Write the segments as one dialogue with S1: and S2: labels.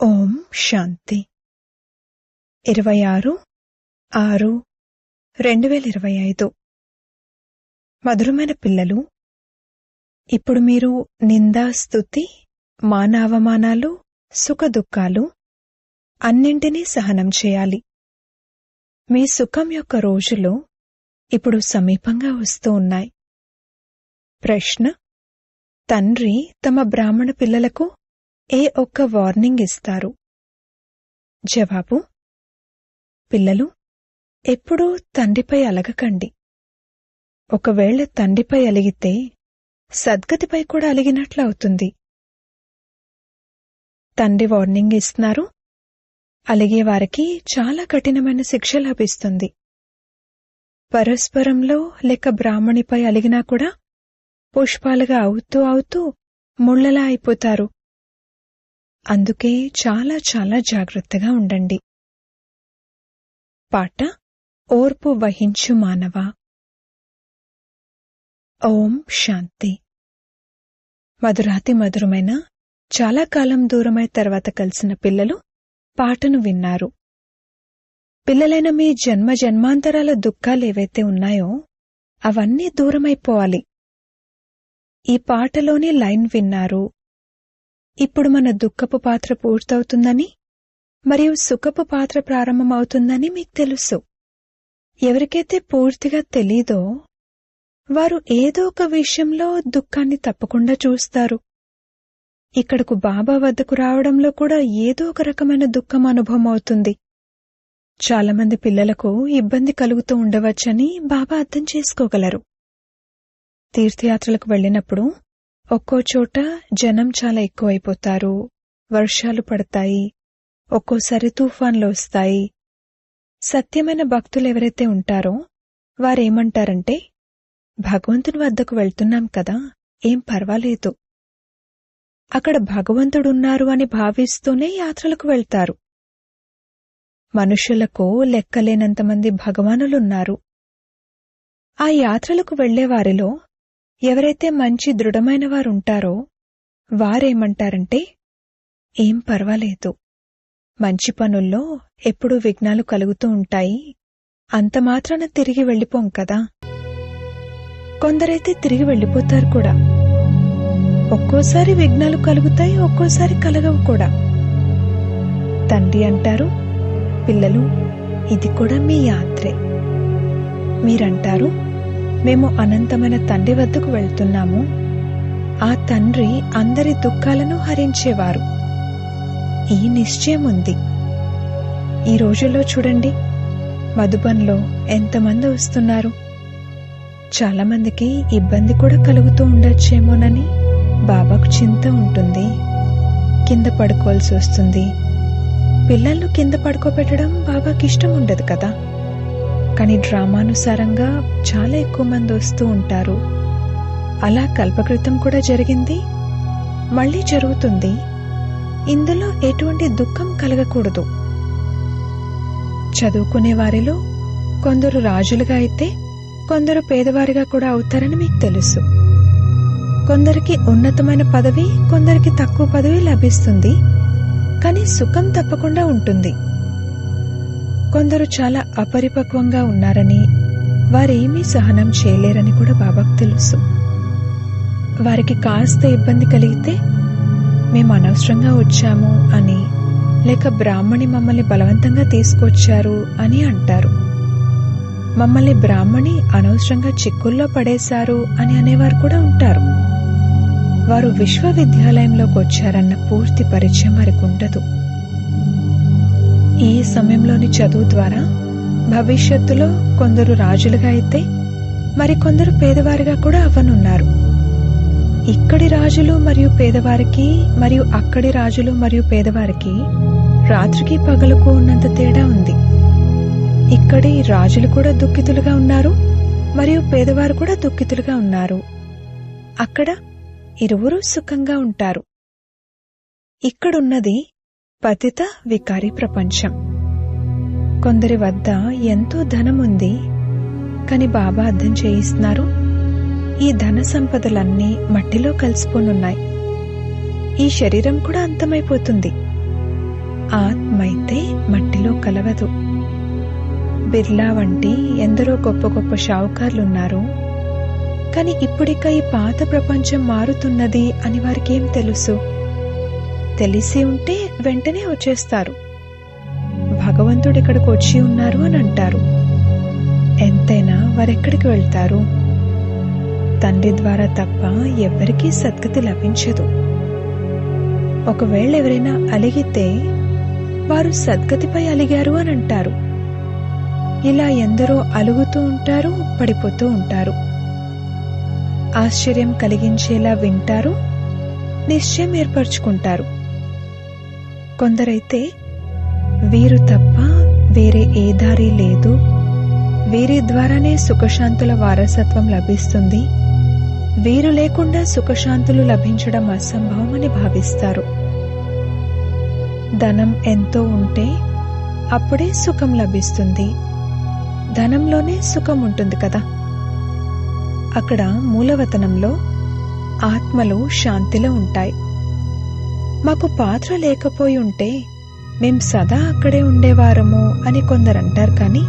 S1: ఓం శాంతి. ఇరవై ఆరు ఆరు రెండు వేల ఇరవై ఐదు మధురమైన పిల్లలు ఇప్పుడు మీరు నిందా స్థుతి మాన అవమానాలు అన్నింటినీ సహనం చేయాలి. మీ సుఖం యొక్క రోజులు ఇప్పుడు సమీపంగా వస్తూ ఉన్నాయి. ప్రశ్న తండ్రి తమ బ్రాహ్మణ పిల్లలకు ఏ ఒక్క వార్నింగ్ ఇస్తారు? జవాబు పిల్లలు ఎప్పుడూ తండ్రిపై అలగకండి. ఒకవేళ తండ్రిపై అలిగితే సద్గతిపై కూడా అలిగినట్లు అవుతుంది. తండ్రి వార్నింగ్ ఇస్తున్నారు. అలిగేవారికి చాలా కఠినమైన శిక్ష లభిస్తుంది. పరస్పరంలో లేక బ్రాహ్మణిపై అలిగినా కూడా పుష్పాలుగా అవుతూ అవుతూ ముళ్ళలా అయిపోతారు. అందుకే చాలా చాలా జాగ్రత్తగా ఉండండి. పాట ఓర్పు వహించు మానవ. ఓం శాంతి. మధురాతి మధురమైన చాలా కాలం దూరమై తర్వాత కలిసిన పిల్లలు పాటను విన్నారు. పిల్లలైన మీ జన్మ జన్మాంతరాల దుఃఖాలు ఏవైతే ఉన్నాయో అవన్నీ దూరమైపోవాలి. ఈ పాటలోని లైన్ విన్నారు. ఇప్పుడు మన దుఃఖపు పాత్ర పూర్తవుతుందని మరియు సుఖపు పాత్ర ప్రారంభమవుతుందని మీకు తెలుసు. ఎవరికైతే పూర్తిగా తెలీదో వారు ఏదో ఒక విషయంలో దుఃఖాన్ని తప్పకుండా చూస్తారు. ఇక్కడకు బాబా వద్దకు రావడంలో కూడా ఏదో ఒక రకమైన దుఃఖం అనుభవం అవుతుంది చాలామంది పిల్లలకు ఇబ్బంది కలుగుతూ ఉండవచ్చని బాబా అర్థం చేసుకోగలరు. తీర్థయాత్రలకు వెళ్ళినప్పుడు ఒక్కో చోట జనం చాలా ఎక్కువైపోతారు. వర్షాలు పడతాయి. ఒక్కోసారి తుఫాన్లు వస్తాయి. సత్యమైన భక్తులు ఎవరైతే ఉంటారో వారేమంటారంటే భగవంతుని వద్దకు వెళ్తున్నాం కదా ఏం పర్వాలేదు. అక్కడ భగవంతుడున్నారు అని భావిస్తూనే యాత్రలకు వెళ్తారు. మనుషులకు లెక్కలేనంతమంది భగవానులున్నారు. ఆ యాత్రలకు వెళ్ళేవారిలో ఎవరైతే మంచి దృఢమైన వారుంటారో వారేమంటారంటే ఏం పర్వాలేదు. మంచి పనుల్లో ఎప్పుడూ విఘ్నాలు కలుగుతూ ఉంటాయి. అంత మాత్రాన తిరిగి వెళ్ళిపోం కదా. కొందరైతే తిరిగి వెళ్ళిపోతారు కూడా. ఒక్కోసారి విఘ్నాలు కలుగుతాయి ఒక్కోసారి కలగవు కూడా. తండ్రి అంటారు పిల్లలు ఇది కూడా మీ యాత్రే. మీరంటారు మేము అనంతమైన తండ్రి వద్దకు వెళ్తున్నాము. ఆ తండ్రి అందరి దుఃఖాలను హరించేవారు. ఈ నిశ్చయం ఉంది. ఈ రోజుల్లో చూడండి మధుబన్లో ఎంతమంది వస్తున్నారు. చాలామందికి ఇబ్బంది కూడా కలుగుతూ ఉండొచ్చేమోనని బాబాకు చింత ఉంటుంది. కింద పడుకోవాల్సి వస్తుంది. పిల్లలను కింద పడుకోబెట్టడం బాబాకి ఇష్టం ఉండదు కదా. కానీ డ్రామానుసారంగా చాలా ఎక్కువ మంది వస్తూ ఉంటారు. అలా కల్పకృతం కూడా జరిగింది. మళ్ళీ జరుగుతుంది. ఇందులో ఎటువంటి దుఃఖం కలగకూడదు. చదువుకునే వారిలో కొందరు రాజులుగా అయితే కొందరు పేదవారిగా కూడా అవుతారని మీకు తెలుసు. కొందరికి ఉన్నతమైన పదవి కొందరికి తక్కువ పదవి లభిస్తుంది. కానీ సుఖం తప్పకుండా ఉంటుంది. కొందరు చాలా అపరిపక్వంగా ఉన్నారని వారేమీ సహనం చేయలేరని కూడా బాబాకు తెలుసు. వారికి కాస్త ఇబ్బంది కలిగితే మేము అనవసరంగా వచ్చాము అని లేక బ్రాహ్మణి మమ్మల్ని బలవంతంగా తీసుకొచ్చారు అని అంటారు. మమ్మల్ని బ్రాహ్మణి అనవసరంగా చిక్కుల్లో పడేశారు అని అనేవారు కూడా ఉంటారు. వారు విశ్వవిద్యాలయంలోకి వచ్చారన్న పూర్తి పరిచయం వారికి ఉండదు. ఈ సమయంలోని చదువు ద్వారా భవిష్యత్తులో కొందరు రాజులుగా అయితే మరికొందరు పేదవారిగా కూడా అవ్వనున్నారు. ఇక్కడి రాజులు మరియు పేదవారికి మరియు అక్కడి రాజులు మరియు పేదవారికి రాత్రికి పగలకు ఉన్నంత తేడా ఉంది. ఇక్కడి రాజులు కూడా దుఃఖితులుగా ఉన్నారు మరియు పేదవారు కూడా దుఃఖితులుగా ఉన్నారు. అక్కడ ఇరువురు సుఖంగా ఉంటారు. ఇక్కడున్నది పతిత వికారి ప్రపంచం. కొందరి వద్ద ఎంతో ధనం ఉంది కాని బాబా అర్థం చేయిస్తున్నారు. ఈ ధన సంపదలన్నీ మట్టిలో కలిసిపోనున్నాయి. ఈ శరీరం కూడా అంతమైపోతుంది. ఆత్మైతే మట్టిలో కలవదు. బిర్లా వంటి ఎందరో గొప్ప గొప్ప షావుకార్లున్నారు. కాని ఇప్పుడిక ఈ పాత ప్రపంచం మారుతున్నది అని వారికేం తెలుసు? తెలిసి ఉంటే వెంటనే వచ్చేస్తారు. భగవంతుడు ఇక్కడికి వచ్చి ఉన్నారు అని అంటారు. ఎంతైనా వారెక్కడికి వెళ్తారు? తండ్రి ద్వారా తప్ప ఎవరికీ సద్గతి లభించదు. ఒకవేళ ఎవరైనా అలిగితే వారు సద్గతిపై అలిగారు అని అంటారు. ఇలా ఎందరో అలుగుతూ ఉంటారు పడిపోతూ ఉంటారు. ఆశ్చర్యం కలిగించేలా వింటారు నిశ్చయం ఏర్పరచుకుంటారు. కొందరైతే వీరు తప్ప వేరే ఏ దారి లేదు. వీరి ద్వారానే సుఖశాంతుల వారసత్వం లభిస్తుంది. వీరు లేకుండా సుఖశాంతులు లభించడం అసంభవమని భావిస్తారు. ధనం ఎంతో ఉంటే అప్పుడే సుఖం లభిస్తుంది. ధనంలోనే సుఖం ఉంటుంది కదా. అక్కడ మూలవతనంలో ఆత్మలు శాంతిలో ఉంటాయి. మాకు పాత్ర లేకపోయి ఉంటే మేం సదా అక్కడే ఉండేవారము అని కొందరు అంటారు కానీ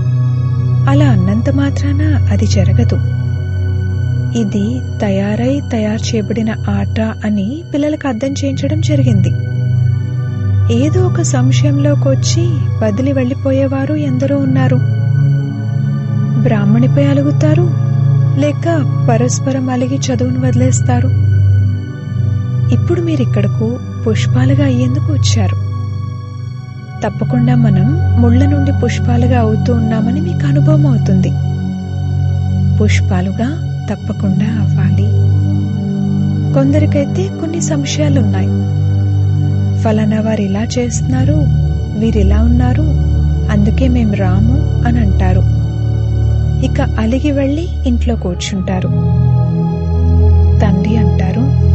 S1: అలా అన్నంత మాత్రాన అది జరగదు. ఇది తయారై తయారు చేయబడిన ఆట అని పిల్లలకు అర్థం చేయించడం జరిగింది. ఏదో ఒక సంశయంలోకి వచ్చి వదిలి వెళ్ళిపోయేవారు ఎందరో ఉన్నారు. బ్రాహ్మణిపై అలుగుతారు లేక పరస్పరం అలిగి చదువును వదిలేస్తారు. ఇప్పుడు మీరిక్కడకు పుష్పాలుగా అయ్యేందుకు వచ్చారు. తప్పకుండా మనం ముళ్ళ నుండి పుష్పాలుగా అవుతూ ఉన్నామని మీకు అనుభవం అవుతుంది. పుష్పాలుగా తప్పకుండా అవ్వాలి. కొందరికైతే కొన్ని సంశయాలున్నాయి. ఫలానా వారు ఇలా చేస్తున్నారు వీరిలా ఉన్నారు అందుకే మేం రాము అని అంటారు. ఇక అలిగి వెళ్ళి ఇంట్లో కూర్చుంటారు. తండ్రి అంటారు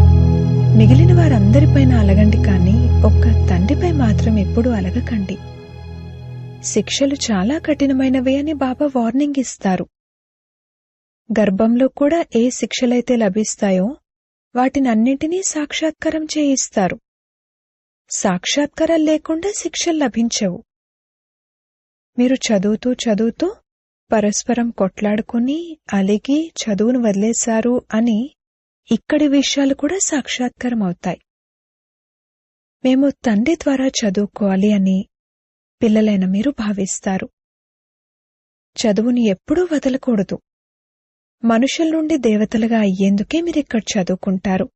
S1: మిగిలిన వారందరిపైన అలగండి కానీ ఒక్క తండ్రిపై మాత్రం ఎప్పుడూ అలగకండి. శిక్షలు చాలా కఠినమైనవి అని బాబా వార్నింగ్ ఇస్తారు. గర్భంలో కూడా ఏ శిక్షలైతే లభిస్తాయో వాటినన్నింటినీ సాక్షాత్కారం చేయిస్తారు. సాక్షాత్కారం లేకుండా శిక్షలు లభించవు. మీరు చదువుతూ చదువుతూ పరస్పరం కొట్లాడుకుని అలిగి చదువును వదిలేశారు అని ఇక్కడి విషయాలు కూడా సాక్షాత్కారం అవుతాయి మేము తండ్రి ద్వారా చదువుకోవాలి అని పిల్లలైన మీరు భావిస్తారు. చదువుని ఎప్పుడూ వదలకూడదు. మనుషుల నుండి దేవతలుగా అయ్యేందుకే మీరిక్కడ చదువుకుంటారు.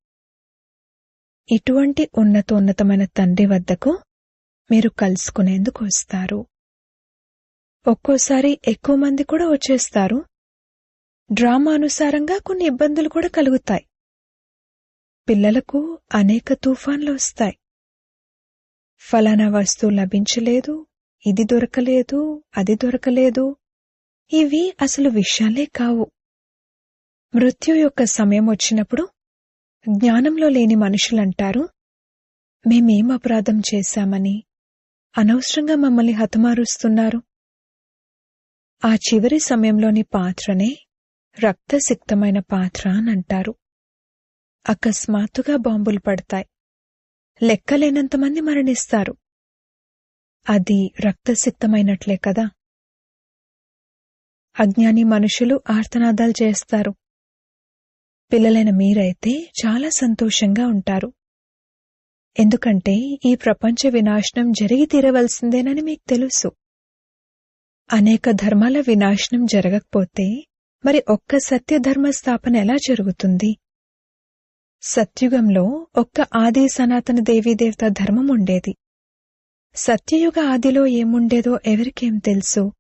S1: ఇటువంటి ఉన్నతోన్నతమైన తండ్రి వద్దకు మీరు కలుసుకునేందుకు వస్తారు. ఒక్కోసారి ఎక్కువ మంది కూడా వచ్చేస్తారు. డ్రామా అనుసారంగా కొన్ని ఇబ్బందులు కూడా కలుగుతాయి. పిల్లలకు అనేక తుఫాన్లు వస్తాయి. ఫలానా వస్తువు లభించలేదు ఇది దొరకలేదు అది దొరకలేదు. ఇవి అసలు విషయాలే కావు. మృత్యు యొక్క సమయం వచ్చినప్పుడు జ్ఞానంలో లేని మనుషులంటారు మేమేం అపరాధం చేశామని? అనవసరంగా మమ్మల్ని హతమారుస్తున్నారు. ఆ చివరి సమయంలోని పాత్రనే రక్తసిక్తమైన పాత్ర అని అంటారు. అకస్మాత్తుగా బాంబులు పడతాయి. లెక్కలేనంతమంది మరణిస్తారు. అది రక్తసిక్తమైనట్లే కదా? అజ్ఞాని మనుషులు ఆర్తనాదాలు చేస్తారు. పిల్లలైన మీరైతే చాలా సంతోషంగా ఉంటారు. ఎందుకంటే ఈ ప్రపంచ వినాశనం జరిగి తీరవలసిందేనని మీకు తెలుసు. అనేక ధర్మాల వినాశనం జరగకపోతే మరి ఒక్క సత్యధర్మ స్థాపన ఎలా జరుగుతుంది? సత్యుగంలో ఒక్క ఆది సనాతన దేవీదేవత ధర్మం ఉండేది సత్యయుగ ఆదిలో ఏముండేదో ఎవరికేం తెలుసు?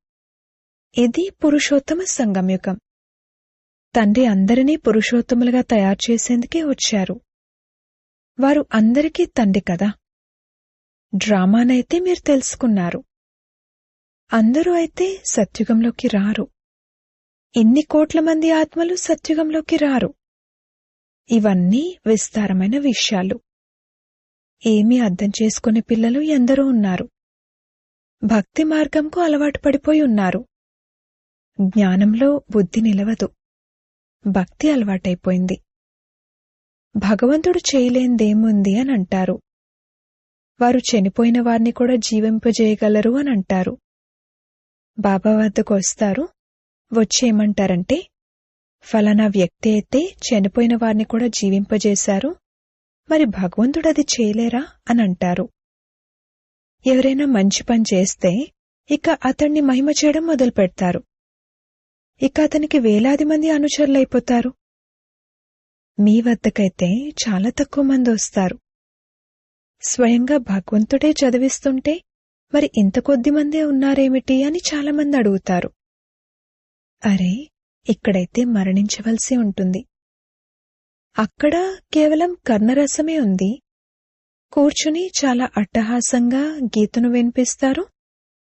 S1: ఇది పురుషోత్తమ సంగమయుగం. తండ్రి అందరినీ పురుషోత్తములుగా తయారు చేసేందుకే వచ్చారు. వారు అందరికీ తండ్రి కదా. డ్రామానైతే మీరు తెలుసుకున్నారు. అందరూ అయితే సత్యుగంలోకి రారు. ఇన్ని కోట్ల మంది ఆత్మలు సత్యుగంలోకి రారు. ఇవన్నీ విస్తారమైన విషయాలు. ఏమీ అర్థం చేసుకునే పిల్లలు ఎందరో ఉన్నారు. భక్తి మార్గంకు అలవాటు పడిపోయి ఉన్నారు. జ్ఞానంలో బుద్ధి నిలవదు. భక్తి అలవాటైపోయింది. భగవంతుడు చేయలేందేముంది అని అంటారు. వారు చనిపోయిన వారిని కూడా జీవింపజేయగలరు అని అంటారు. బాబా వద్దకు వస్తారు. వచ్చేయమంటారంటే ఫలానా వ్యక్తి అయితే చనిపోయిన వారిని కూడా జీవింపజేశారు. మరి భగవంతుడు అది చేయలేరా అని అంటారు. ఎవరైనా మంచి పని చేస్తే ఇక అతన్ని మహిమ చేయడం మొదలు పెడతారు ఇక అతనికి వేలాది మంది అనుచరులైపోతారు. మీ వద్దకైతే చాలా తక్కువ మంది వస్తారు. స్వయంగా భగవంతుడే చదివిస్తుంటే మరి ఇంత కొద్ది మందే ఉన్నారేమిటి అని చాలామంది అడుగుతారు. అరే ఇక్కడైతే మరణించవలసి ఉంటుంది. అక్కడ కేవలం కర్ణరసమే ఉంది. కూర్చుని చాలా అట్టహాసంగా గీతను వినిపిస్తారు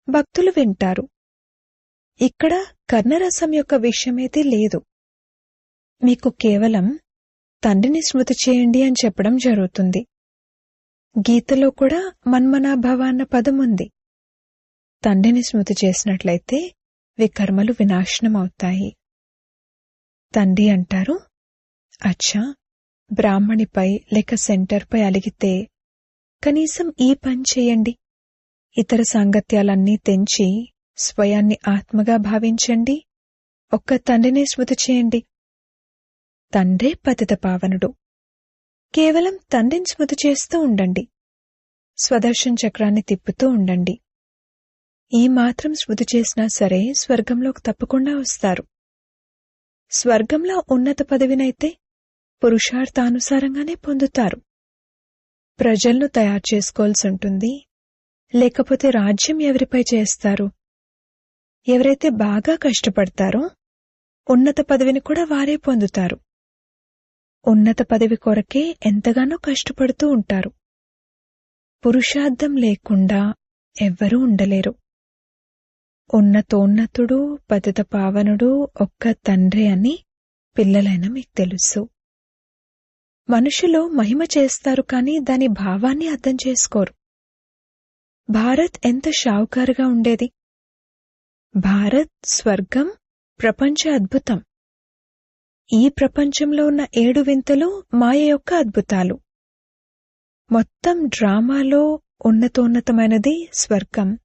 S1: భక్తులు వింటారు. ఇక్కడ కర్ణరసం యొక్క విషయమైతే లేదు. మీకు కేవలం తండ్రిని స్మృతి చేయండి అని చెప్పడం జరుగుతుంది. గీతలో కూడా మన్మనాభవ అన్న పదం ఉంది. తండ్రిని స్మృతి చేసినట్లయితే వికర్మలు వినాశనం అవుతాయి తండ్రి అంటారు? అచ్చా బ్రాహ్మణిపై లేక సెంటర్పై అలిగితే కనీసం ఈ పని చేయండి. ఇతర సాంగత్యాలన్నీ తెంచి స్వయాన్ని ఆత్మగా భావించండి. ఒక్క తండ్రినే స్మృతి చేయండి. తండ్రే పతిత పావనుడు. కేవలం తండ్రిని స్మృతి చేస్తూ ఉండండి. స్వదర్శన్ చక్రాన్ని తిప్పుతూ ఉండండి. ఈ మాత్రం స్మృతి చేసినా సరే స్వర్గంలోకి తప్పకుండా వస్తారు. స్వర్గంలో ఉన్నత పదవినైతే పురుషార్థానుసారంగానే పొందుతారు. ప్రజలను తయారు చేసుకోవాల్సి ఉంటుంది. లేకపోతే రాజ్యం ఎవరిపై చేస్తారు? ఎవరైతే బాగా కష్టపడతారో ఉన్నత పదవిని కూడా వారే పొందుతారు. ఉన్నత పదవి కొరకే ఎంతగానో కష్టపడుతూ ఉంటారు. పురుషార్థం లేకుండా ఎవ్వరూ ఉండలేరు. ఉన్నతోన్నతుడు పతిత పావనుడు ఒక్క తండ్రి అని పిల్లలైన మీకు తెలుసు. మనుషులు మహిమ చేస్తారు కానీ దాని భావాన్ని అర్థం చేసుకోరు. భారత్ ఎంత షావుకారుగా ఉండేది? భారత్ స్వర్గం ప్రపంచ అద్భుతం. ఈ ప్రపంచంలో ఉన్న ఏడు వింతలు మాయ యొక్క అద్భుతాలు. మొత్తం డ్రామాలో ఉన్నతోన్నతమైనది స్వర్గం.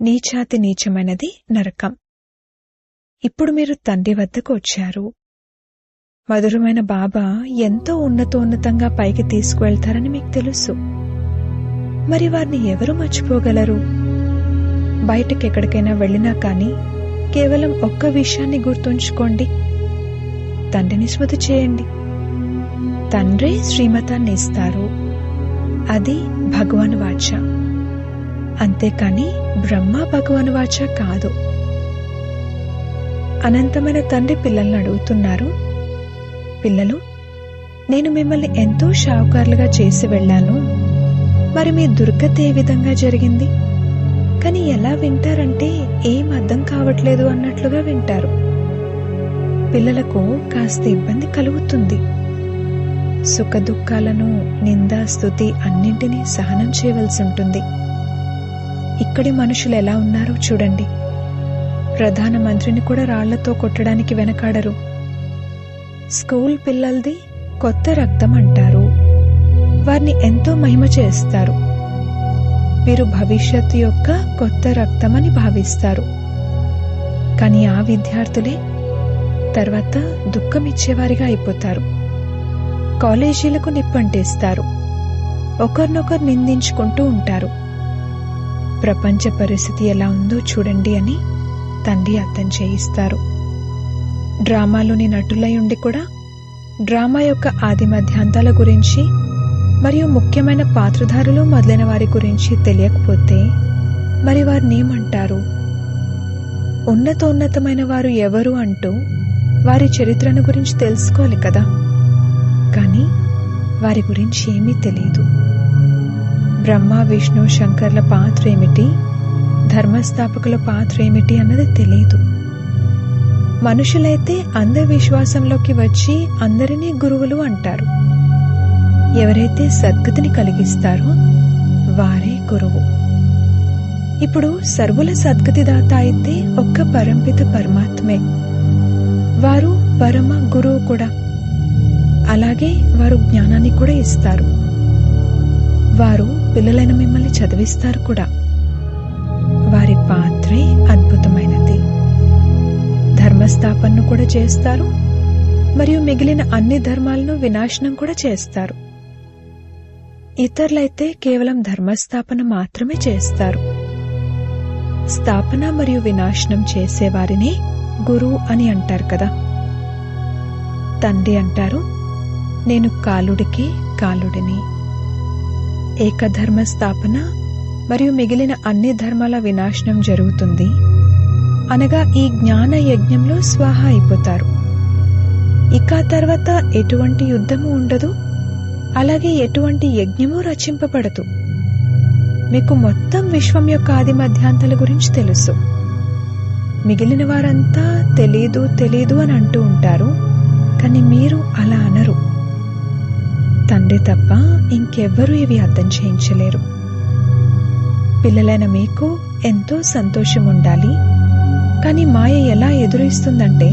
S1: నీచాతి నీచమైనది నరకం. ఇప్పుడు మీరు తండ్రి వద్దకు వచ్చారు. మధురమైన బాబా ఎంతో ఉన్నతోన్నతంగా పైకి తీసుకువెళ్తారని మీకు తెలుసు. మరి వారిని ఎవరు మర్చిపోగలరు? బయటకెక్కడికైనా వెళ్ళినా కానీ కేవలం ఒక్క విషయాన్ని గుర్తుంచుకోండి. తండ్రిని స్మృతి చేయండి. తండ్రి శ్రీమతాన్ని ఇస్తారు. అది భగవాన్ వాచ. అంతేకాని బ్రహ్మ భగవాన్ వాచ కాదు. అనంతమైన తండ్రి పిల్లల్ని అడుగుతున్నారు. పిల్లలు నేను మిమ్మల్ని ఎంతో షావుకారులుగా చేసి వెళ్ళాను. మరి మీ దుర్గతి ఏ విధంగా జరిగింది? కానీ ఎలా వింటారంటే ఏం అర్థం కావట్లేదు అన్నట్లుగా వింటారు. పిల్లలకు కాస్త ఇబ్బంది కలుగుతుంది. సుఖ దుఃఖాలను స్థుతి అన్నింటినీ సహనం చేయవలసి ఉంటుంది. ఇక్కడి మనుషులు ఎలా ఉన్నారో చూడండి. ప్రధానమంత్రిని కూడా రాళ్ళతో కొట్టడానికి వెనకాడరు. స్కూల్ పిల్లలది కొత్త రక్తం అంటారు. వారిని ఎంతో మహిమ చేస్తారు. వీరు భవిష్యత్తు యొక్క కొత్త రక్తమని భావిస్తారు. కానీ ఆ విద్యార్థులే తర్వాత దుఃఖం ఇచ్చేవారిగా అయిపోతారు. కాలేజీలకు నిప్పంటేస్తారు. ఒకరినొకరు నిందించుకుంటూ ఉంటారు. ప్రపంచ పరిస్థితి ఎలా ఉందో చూడండి అని తండ్రి అర్థం చేయిస్తారు. డ్రామాలోని నటులై ఉండి కూడా డ్రామా యొక్క ఆది మధ్యాంతాల గురించి మరియు ముఖ్యమైన పాత్రధారులు మొదలైన వారి గురించి తెలియకపోతే మరి వారిని ఏమంటారు ఉన్నతోన్నతమైన వారు ఎవరు అంటూ వారి చరిత్రను గురించి తెలుసుకోవాలి కదా. కానీ వారి గురించి ఏమీ తెలియదు. బ్రహ్మ విష్ణు శంకర్ల పాత్ర ఏమిటి ధర్మస్థాపకుల పాత్ర ఏమిటి అన్నది తెలియదు మనుషులైతే అంధవిశ్వాసంలోకి వచ్చి అందరినీ గురువులు అంటారు. ఎవరైతే సద్గతిని కలిగిస్తారో వారే గురువు. ఇప్పుడు సర్వుల సద్గతిదాత అయితే ఒక్క పరంపిత పరమాత్మే. వారు పరమ గురువు కూడా. అలాగే వారు జ్ఞానాన్ని కూడా ఇస్తారు. వారు పిల్లలైన మిమ్మల్ని చదివిస్తారు కూడా. వారి పాత్రే అద్భుతమైనది. ధర్మస్థాపనను కూడా చేస్తారు మరియు మిగిలిన అన్ని ధర్మాలను వినాశనం కూడా చేస్తారు. ఇతరులైతే కేవలం ధర్మస్థాపన మాత్రమే చేస్తారు. స్థాపన మరియు వినాశనం చేసేవారిని గురువు అని అంటారు కదా. తండ్రి అంటారు నేను కాలుడికి కాలుడిని. ఏకధర్మ స్థాపన మరియు మిగిలిన అన్ని ధర్మాల వినాశనం జరుగుతుంది. అనగా ఈ జ్ఞాన యజ్ఞంలో స్వాహ అయిపోతారు. ఇక తర్వాత ఎటువంటి యుద్ధము ఉండదు. అలాగే ఎటువంటి యజ్ఞము రచింపబడదు. మీకు మొత్తం విశ్వం యొక్క ఆది మధ్యాంతాల గురించి తెలుసు. మిగిలిన వారంతా తెలీదు తెలీదు అని అంటూ ఉంటారు. కానీ మీరు అలా అనరు. తండ్రి తప్ప ఇంకెవ్వరూ ఇవి అర్థం చేయించలేరు. పిల్లలైన మీకు ఎంతో సంతోషం ఉండాలి. కానీ మాయ ఎలా ఎదురిస్తుందంటే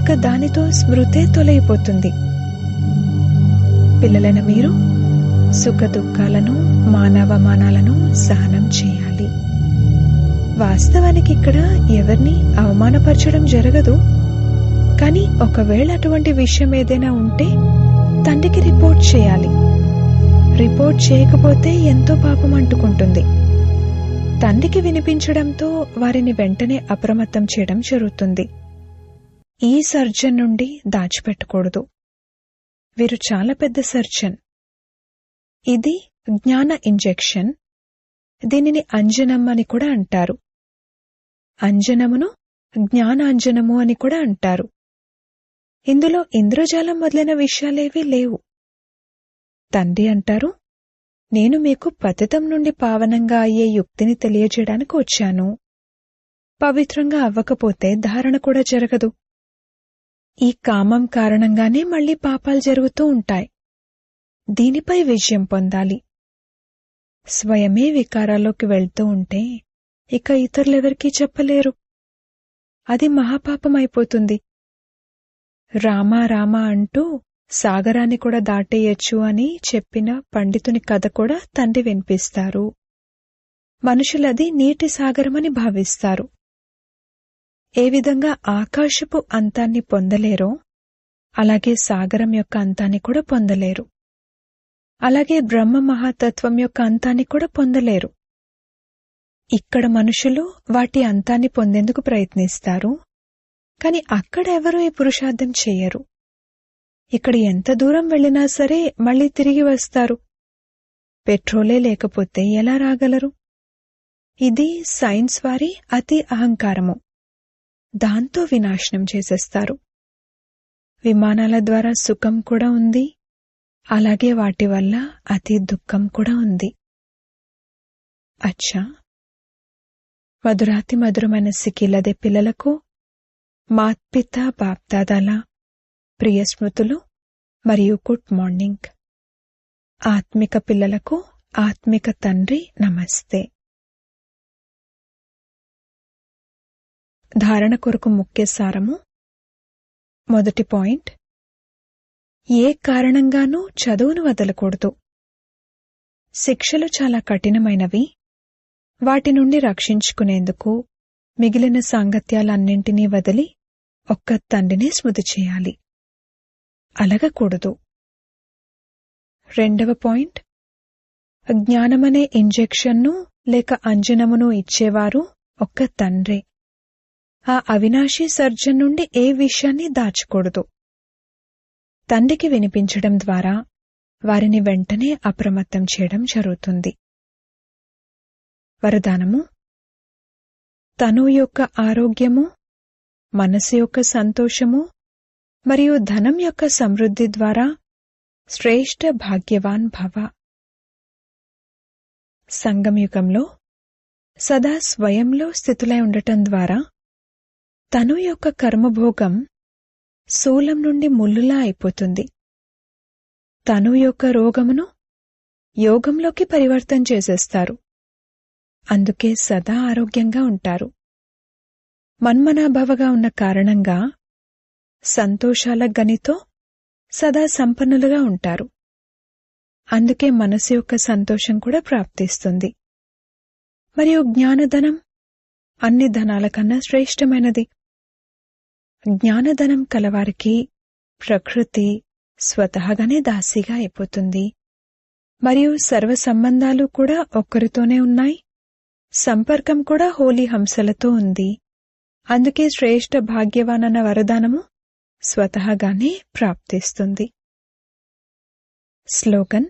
S1: ఇక దానితో స్మృతే తొలగిపోతుంది. పిల్లలైన మీరు సుఖ దుఃఖాలను మానవమానాలను సహనం చేయాలి. వాస్తవానికి ఇక్కడ ఎవరిని అవమానపరచడం జరగదు. కానీ ఒకవేళ అటువంటి విషయం ఏదైనా ఉంటే తండ్రికి రిపోర్ట్ చేయాలి. రిపోర్ట్ చేయకపోతే ఎంతో పాపం అంటుకుంటుంది. తండ్రికి వినిపించడంతో వారిని వెంటనే అప్రమత్తం చేయడం జరుగుతుంది. ఈ సర్జన్ నుండి దాచిపెట్టకూడదు. వీరు చాలా పెద్ద సర్జన్. ఇది జ్ఞాన ఇంజెక్షన్. దీనిని అంజనం అని కూడా అంటారు. అంజనమును జ్ఞానాంజనము అని కూడా అంటారు. ఇందులో ఇంద్రజాలం మొదలైన విషయాలేవీ లేవు. తండ్రి అంటారు నేను మీకు పతితం నుండి పావనంగా అయ్యే యుక్తిని తెలియజేయడానికి వచ్చాను. పవిత్రంగా అవ్వకపోతే ధారణ కూడా జరగదు. ఈ కామం కారణంగానే మళ్ళీ పాపాలు జరుగుతూ ఉంటాయి. దీనిపై విజయం పొందాలి. స్వయమే వికారాల్లోకి వెళ్తూ ఉంటే ఇక ఇతరులెవరికీ చెప్పలేరు. అది మహాపాపమైపోతుంది. రామా రామా అంటూ సాగరాన్ని కూడా దాటేయచ్చు అని చెప్పిన పండితుని కథ కూడా తండ్రి వినిపిస్తారు. మనుషులది నీటి సాగరమని భావిస్తారు. ఏ విధంగా ఆకాశపు అంతాన్ని పొందలేరో అలాగే సాగరం యొక్క అంతాన్ని కూడా పొందలేరు. అలాగే బ్రహ్మ మహాతత్వం యొక్క అంతాన్ని కూడా పొందలేరు. ఇక్కడ మనుషులు వాటి అంతాన్ని పొందేందుకు ప్రయత్నిస్తారు. కాని అక్కడ ఎవరూ ఈ పురుషార్థం చెయ్యరు ఇక్కడ ఎంత దూరం వెళ్ళినా సరే మళ్ళీ తిరిగి వస్తారు. పెట్రోలే లేకపోతే ఎలా రాగలరు? ఇది సైన్స్ వారి అతి అహంకారము. దాంతో వినాశనం చేసేస్తారు. విమానాల ద్వారా సుఖం కూడా ఉంది. అలాగే వాటి వల్ల అతి దుఃఖం కూడా ఉంది. అచ్చా! మధురాతి మధురమైన సికిలదే పిల్లలకు మాత్పిత బాప్దాదాల ప్రియ స్మృతులు మరియు గుడ్ మార్నింగ్. ఆత్మిక పిల్లలకు ఆత్మిక తండ్రి నమస్తే. ధారణ కొరకు ముఖ్య సారము మొదటి పాయింట్. ఏ కారణంగానూ చదువును వదలకూడదు. శిక్షలు చాలా కఠినమైనవి. వాటి నుండి రక్షించుకునేందుకు మిగిలిన సాంగత్యాలన్నింటినీ వదిలి ఒక్క తండ్రిని స్మృతి చేయాలి. అలగకూడదు. రెండవ పాయింట్. జ్ఞానమనే ఇంజెక్షన్ను లేక అంజనమును ఇచ్చేవారు ఒక్క తండ్రే. ఆ అవినాశీ సర్జన్ నుండి ఏ విషయాన్ని దాచకూడదు. తండ్రికి వినిపించడం ద్వారా వారిని వెంటనే అప్రమత్తం చేయడం జరుగుతుంది. వరదానము. తను యొక్క ఆరోగ్యము మనసు యొక్క సంతోషము మరియు ధనం యొక్క సమృద్ధి ద్వారా శ్రేష్ఠ భాగ్యవాన్ భవ. సంగమయుగంలో సదా స్వయంలో స్థితులై ఉండటం ద్వారా తను యొక్క కర్మభోగం శూలం నుండి ముల్లులా అయిపోతుంది. తను యొక్క రోగమును యోగంలోకి పరివర్తన చేసేస్తారు. అందుకే సదా ఆరోగ్యంగా ఉంటారు. మన్మనాభవగా ఉన్న కారణంగా సంతోషాల గనితో సదా సంపన్నులుగా ఉంటారు. అందుకే మనసు యొక్క సంతోషం కూడా ప్రాప్తిస్తుంది. మరియు జ్ఞానధనం అన్ని ధనాల కన్నా శ్రేష్టమైనది. జ్ఞానధనం కలవారికి ప్రకృతి స్వతహాగానే దాసిగా అయిపోతుంది. మరియు సర్వ సంబంధాలు కూడా ఒక్కరితోనే ఉన్నాయి. సంపర్కం కూడా హోలీ హంసలతో ఉంది. అందుకే శ్రేష్ఠ భాగ్యవానన్న వరదానము స్వతహాగానే ప్రాప్తిస్తుంది. స్లోగన్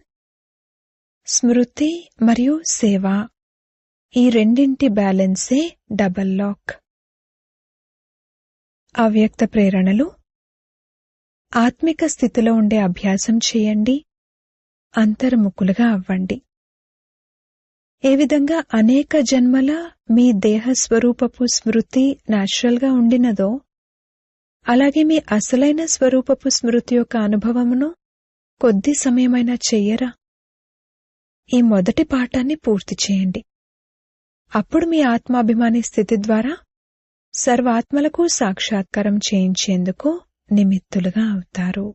S1: స్మృతి మరియు సేవ. ఈ రెండింటి బ్యాలెన్సే డబల్ లాక్. అవ్యక్త ప్రేరణలు. ఆత్మిక స్థితిలో ఉండే అభ్యాసం చేయండి. అంతర్ముఖులుగా అవ్వండి. ఏ విధంగా అనేక జన్మల మీ దేహ స్వరూపపు స్మృతి గా ఉండినదో అలాగే మీ అసలైన స్వరూపపు స్మృతి యొక్క అనుభవమును కొద్ది సమయమైనా చెయ్యరా? ఈ మొదటి పాఠాన్ని పూర్తి చేయండి. అప్పుడు మీ ఆత్మాభిమాని స్థితి ద్వారా సర్వాత్మలకు సాక్షాత్కారం చేయించేందుకు నిమిత్తులుగా అవుతారు.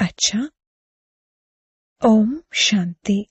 S1: అచ్చా. ఓం శాంతి.